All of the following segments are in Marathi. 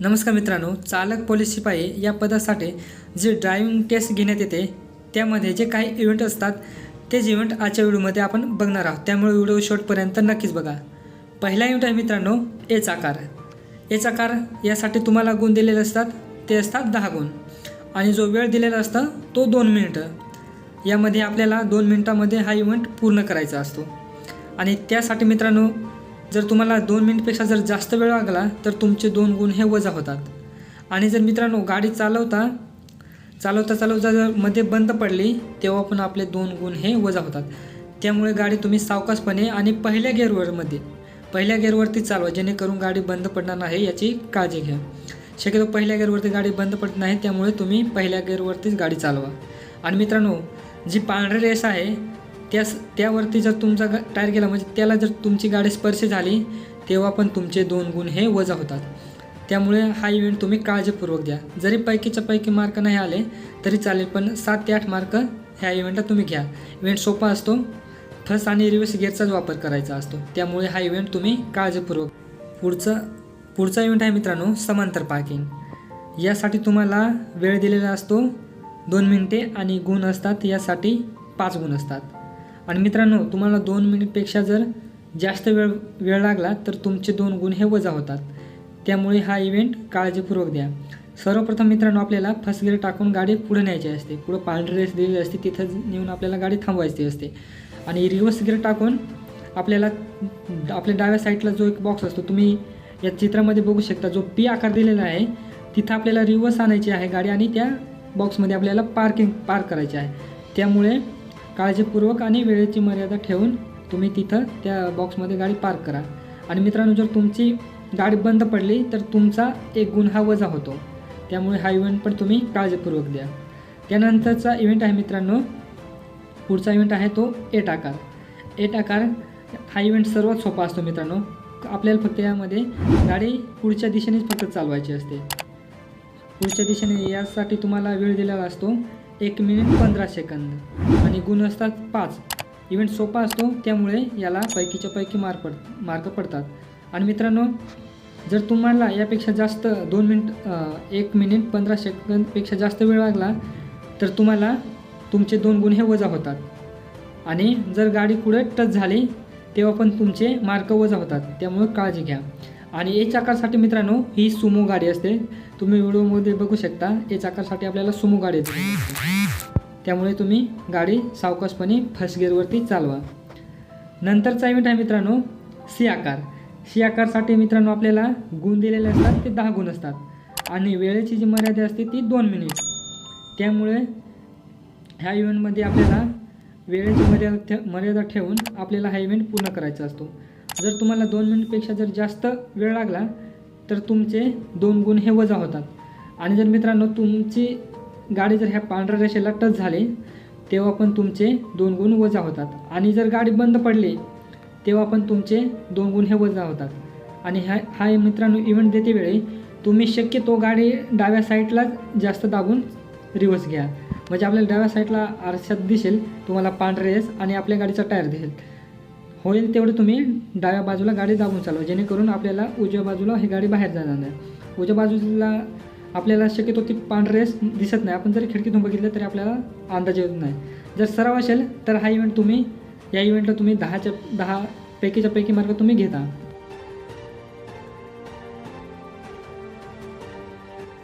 नमस्कार मित्रांनो चालक पोलीस शिपाई या पदासाठी जे ड्रायव्हिंग टेस्ट घेण्यात येते त्यामध्ये जे काही इव्हेंट असतात तेच इव्हेंट आजच्या व्हिडिओमध्ये आपण बघणार आहोत. त्यामुळे व्हिडिओ शॉर्टपर्यंत नक्कीच बघा. पहिला इव्हेंट आहे मित्रांनो एच आकार. एच आकार यासाठी तुम्हाला गुण दिलेले असतात ते असतात दहा गुण. आणि जो वेळ दिलेला असतं तो दोन मिनिटं यामध्ये आपल्याला दोन मिनिटामध्ये हा इव्हेंट पूर्ण करायचा असतो. आणि त्यासाठी मित्रांनो जर तुम्हाला दोन मिनिटपेक्षा जर जास्त वेळ लागला तर तुमचे दोन गुण हे वजा होतात. आणि जर मित्रांनो गाडी चालवता चालवता चालवता जर मध्ये बंद पडली तेव्हा पण आपले दोन गुण हे वजा होतात. त्यामुळे गाडी तुम्ही सावकाशपणे आणि पहिल्या गेअरवरमध्ये पहिल्या गेअरवरती चालवा जेणेकरून गाडी बंद पडणार नाही याची काळजी घ्या. शक्यतो पहिल्या गेअरवरती गाडी बंद पडत नाही त्यामुळे तुम्ही पहिल्या गेअरवरतीच गाडी चालवा. आणि मित्रांनो जी पांढरी रेस आहे त्यास त्यावरती जर तुमचा टायर गेला म्हणजे त्याला जर तुमची गाडी स्पर्श झाली तेव्हा पण तुमचे दोन गुण हे वजा होतात. त्यामुळे हा इव्हेंट तुम्ही काळजीपूर्वक द्या जरी पैकीच्या पैकी मार्क नाही आले तरी चालेल पण सात ते आठ मार्क ह्या इव्हेंटला तुम्ही घ्या. इव्हेंट सोपा असतो. फर्स्ट आणि रिव्हर्स गिअरचाच वापर करायचा असतो. त्यामुळे हा इव्हेंट तुम्ही काळजीपूर्वक पुढचा पुढचा इव्हेंट आहे मित्रांनो समांतर पार्किंग यासाठी तुम्हाला वेळ दिलेला असतो. दोन मिनिटे आणि गुण असतात. यासाठी पाच गुण असतात. आणि मित्रांनो तुम्हाला दोन मिनिटपेक्षा जर जास्त वेळ वेळ लागला तर तुमचे दोन गुण हे वजा होतात. त्यामुळे हा इव्हेंट काळजीपूर्वक द्या. सर्वप्रथम मित्रांनो आपल्याला फर्स्ट गिअर टाकून गाडी पुढे न्यायची असते. पुढं पांढरी रेस दिलेली असते तिथं नेऊन आपल्याला गाडी थांबवायची असते. आणि रिव्हर्स गिअर टाकून आपल्याला आपल्या डाव्या साईडला जो एक बॉक्स असतो तुम्ही या चित्रामध्ये बघू शकता जो पी आकार दिलेला आहे तिथं आपल्याला रिव्हर्स आणायची आहे गाडी आणि त्या बॉक्समध्ये आपल्याला पार्किंग पार्क करायची आहे. त्यामुळे काळजीपूर्वक आणि वेळेची मर्यादा ठेवून तुम्ही तिथं त्या बॉक्समध्ये गाडी पार्क करा. आणि मित्रांनो जर तुमची गाडी बंद पडली तर तुमचा एक गुण हा वजा होतो. त्यामुळे हा इव्हेंट पण तुम्ही काळजीपूर्वक द्या. त्यानंतरचा इव्हेंट आहे मित्रांनो पुढचा इव्हेंट आहे तो एट आकार एट आकार हा इव्हेंट सर्वात सोपा असतो मित्रांनो. आपल्याला फक्त यामध्ये गाडी पुढच्या दिशेनेच फक्त चालवायची असते. पुढच्या दिशेने यासाठी तुम्हाला वेळ दिलेला असतो एक मिनिट पंधरा सेकंद आणि गुण असतात पाच. इव्हेंट सोपा असतो त्यामुळे याला पैकीच्या पैकी मार्क पड मार्क पडतात. आणि मित्रांनो जर तुम्हाला यापेक्षा जास्त दोन मिनिट एक मिनिट पंधरा सेकंदपेक्षा जास्त वेळ लागला तर तुम्हाला तुमचे दोन गुण हे वजा होतात. आणि जर गाडी कुठे टच झाली तेव्हा पण तुमचे मार्क वजा होतात. त्यामुळे काळजी घ्या. आणि ए चाकारसाठी मित्रांनो ही सुमो गाडी असते. तुम्ही व्हिडिओमध्ये बघू शकता ए चाकारसाठी आपल्याला सुमो गाडी असते त्यामुळे तुम्ही गाडी सावकाशपणे फर्स्ट गिअरवरती चालवा. नंतरचा इव्हेंट आहे मित्रांनो सी आकार सी आकारसाठी मित्रांनो आपल्याला गुण दिलेले असतात ते दहा गुण असतात. आणि वेळेची जी मर्यादा असते ती दोन मिनिट त्यामुळे ह्या इव्हेंटमध्ये आपल्याला वेळेची मर्यादा ठे मर्यादा ठेवून आपल्याला हा इव्हेंट पूर्ण करायचा असतो. जर तुम्हाला दोन मिनिटपेक्षा जर जास्त वेळ लागला तर तुमचे दोन गुण हे वजा होतात. आणि जर मित्रांनो तुमची गाडी जर ह्या पांढऱ्या रेषेला टच झाली तेव्हा पण तुमचे दोन गुण वजा होतात. आणि जर गाडी बंद पडली तेव्हा पण तुमचे दोन गुण हे वजा होतात. आणि ह्या हा मित्रांनो इव्हेंट देते वेळी तुम्ही शक्यतो गाडी डाव्या साईडलाच जास्त दाबून रिवर्स घ्या. म्हणजे आपल्याला डाव्या साईडला आरशात दिसेल तुम्हाला पांढरे रेस आणि आपल्या गाडीचा टायर दिसेल. होईल तेवढं तुम्ही डाव्या बाजूला गाडी दाबून चालवा जेणेकरून आपल्याला उजव्या बाजूला ही गाडी बाहेर जाणार नाही. उजव्या बाजूला आपल्याला शक्यतो ती पांढरे दिसत नाही. आपण जरी खिडकीतून बघितलं तरी आपल्याला अंदाज येत नाही. जर सराव असेल तर हा इव्हेंट तुम्ही या इव्हेंटला तुम्ही दहाच्या दहा पैकीच्या पैकी मार्ग तुम्ही घेता.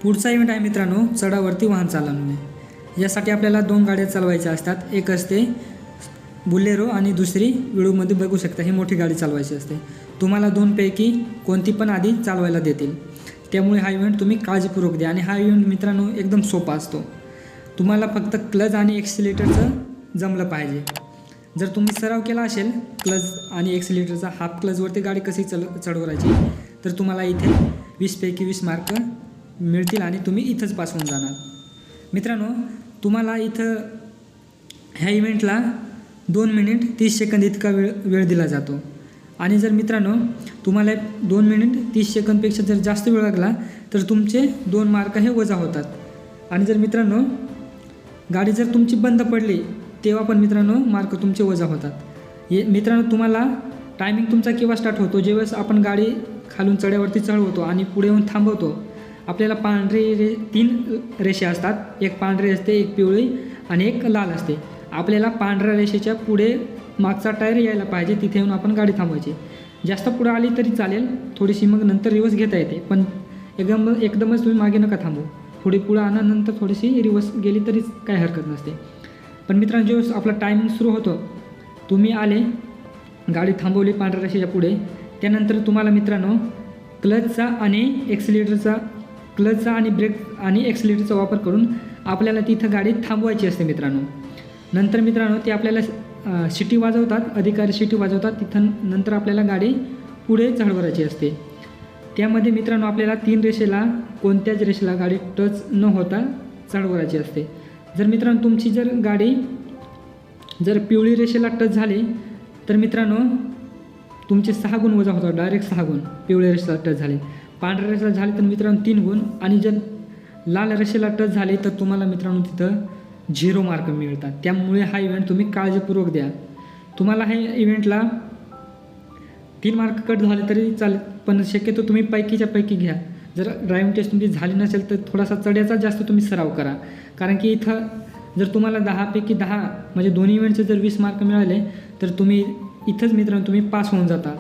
पुढचा इव्हेंट आहे मित्रांनो चढावरती वाहन चालवणे. यासाठी आपल्याला दोन गाड्या चालवायच्या असतात. एक असते बुलेरो आणि दुसरी विळूमध्ये बघू शकता. ही मोठी गाडी चालवायची असते. तुम्हाला दोनपैकी कोणती पण आधी चालवायला देतील. त्यामुळे हा इव्हेंट तुम्ही काळजीपूर्वक द्या. आणि हा इव्हेंट मित्रांनो एकदम सोपा असतो. तुम्हाला फक्त क्लज आणि एक्सिलेटरचं जमलं पाहिजे. जर तुम्ही सराव केला असेल क्लज आणि एक्सिलेटरचा हाफ क्लजवरती गाडी कशी चल चढवायची तर तुम्हाला इथे वीसपैकी वीस मार्क मिळतील आणि तुम्ही इथंच पास होऊन जाणार. मित्रांनो तुम्हाला इथं ह्या इव्हेंटला दोन मिनिट तीस सेकंद इतका वेळ वेळ दिला जातो. आणि जर मित्रांनो तुम्हाला दोन मिनिट तीस सेकंदपेक्षा जर जास्त वेळ लागला तर तुमचे दोन मार्क हे वजा होतात. आणि जर मित्रांनो गाडी जर तुमची बंद पडली तेव्हा पण मित्रांनो मार्क तुमचे वजा होतात. हे मित्रांनो तुम्हाला टायमिंग तुमचा केव्हा स्टार्ट होतो? ज्यावेळेस आपण गाडी खालून चढ्यावरती चढवतो आणि पुढे येऊन थांबवतो आपल्याला पांढरे रे तीन रेषा असतात. एक पांढरी असते एक पिवळी आणि एक लाल असते. आपल्याला पांढऱ्या रेषेच्या पुढे मागचा टायर यायला पाहिजे तिथे येऊन आपण गाडी थांबवायची. जास्त पुढं आली तरी चालेल थोडीशी मग नंतर रिवर्स घेता येते पण एकदम एकदमच तुम्ही मागे नका थांबू. पुढे पुढं आणा नंतर थोडीशी रिवर्स गेली तरीच काय हरकत नसते. पण मित्रांनो जो आपला टायमिंग सुरू होतो तुम्ही आले गाडी थांबवली पांढऱ्या रेषेच्या पुढे त्यानंतर तुम्हाला मित्रांनो क्लचचा आणि एक्सिलेटरचा क्लचचा आणि ब्रेक आणि एक्सिलेटरचा वापर करून आपल्याला तिथं गाडी थांबवायची असते मित्रांनो. नंतर मित्रांनो ते आपल्याला शिटी वाजवतात अधिकारी शिटी वाजवतात तिथं नंतर आपल्याला गाडी पुढे चढवरायची असते. त्यामध्ये मित्रांनो आपल्याला तीन रेषेला कोणत्याच रेषेला गाडी टच न होता चढवरायची असते. जर मित्रांनो तुमची जर गाडी जर पिवळी रेषेला टच झाली तर मित्रांनो तुमचे सहा गुण वजा होतात. डायरेक्ट सहा गुण पिवळ्या रेषेला टच झाले. पांढऱ्या रेषेला झाले तर मित्रांनो तीन गुण आणि जर लाल रेषेला टच झाले तर तुम्हाला मित्रांनो तिथं झिरो मार्क मिळतात. त्यामुळे हा इव्हेंट तुम्ही काळजीपूर्वक द्या. तुम्हाला हे इव्हेंटला तीन मार्क कट झाले तरी चालेल पण शक्यतो तुम्ही पैकीच्या पैकी घ्या. जर ड्रायव्हिंग टेस्ट तुमची झाली नसेल तर थोडासा चढ्याचा जास्त तुम्ही सराव करा. कारण की इथं जर तुम्हाला दहापैकी दहा म्हणजे दोन्ही इव्हेंटचे जर वीस मार्क मिळाले तर तुम्ही इथंच मित्रांनो तुम्ही पास होऊन जाता.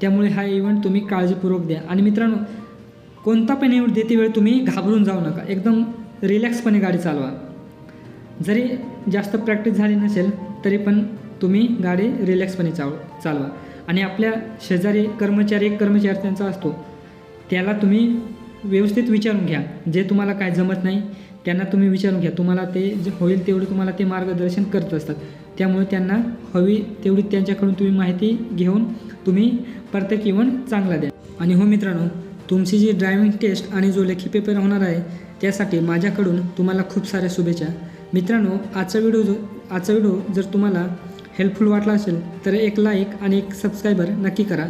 त्यामुळे हा इव्हेंट तुम्ही काळजीपूर्वक द्या. आणि मित्रांनो कोणता पण इव्हेंट देते वेळ तुम्ही घाबरून जाऊ नका. एकदम रिलॅक्सपणे गाडी चालवा. जरी जास्त प्रॅक्टिस झाली नसेल तरी पण तुम्ही गाडी रिलॅक्सपणे चाव चालवा. आणि आपल्या शेजारी कर्मचारी एक कर्मचारी त्यांचा असतो त्याला तुम्ही व्यवस्थित विचारून घ्या. जे तुम्हाला काय जमत नाही त्यांना तुम्ही विचारून घ्या. तुम्हाला ते जे होईल तेवढे तुम्हाला ते मार्गदर्शन करत असतात. त्यामुळे त्यांना हवी तेवढी त्यांच्याकडून तुम्ही माहिती घेऊन तुम्ही प्रत्येक इव्हन चांगला द्या. आणि हो मित्रांनो तुमची जी ड्रायव्हिंग टेस्ट आणि जो लेखी पेपर होणार आहे त्यासाठी माझ्याकडून तुम्हाला खूप साऱ्या शुभेच्छा. मित्रांनो आजचा व्हिडिओ जो आजचा व्हिडिओ जर तुम्हाला हेल्पफुल वाटला असेल तर एक लाईक आणि एक सबस्क्रायबर नक्की करा.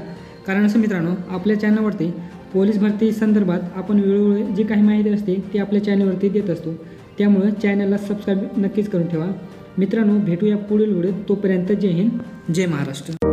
कारण असं मित्रांनो आपल्या चॅनलवरती पोलीस भरती संदर्भात आपण वेळोवेळी जी काही माहिती असते ती आपल्या चॅनलवरती देत असतो. त्यामुळं चॅनलला सबस्क्राईब नक्कीच करून ठेवा. मित्रांनो भेटूया पुढील व्हिडिओत तोपर्यंत जय हिंद जय महाराष्ट्र.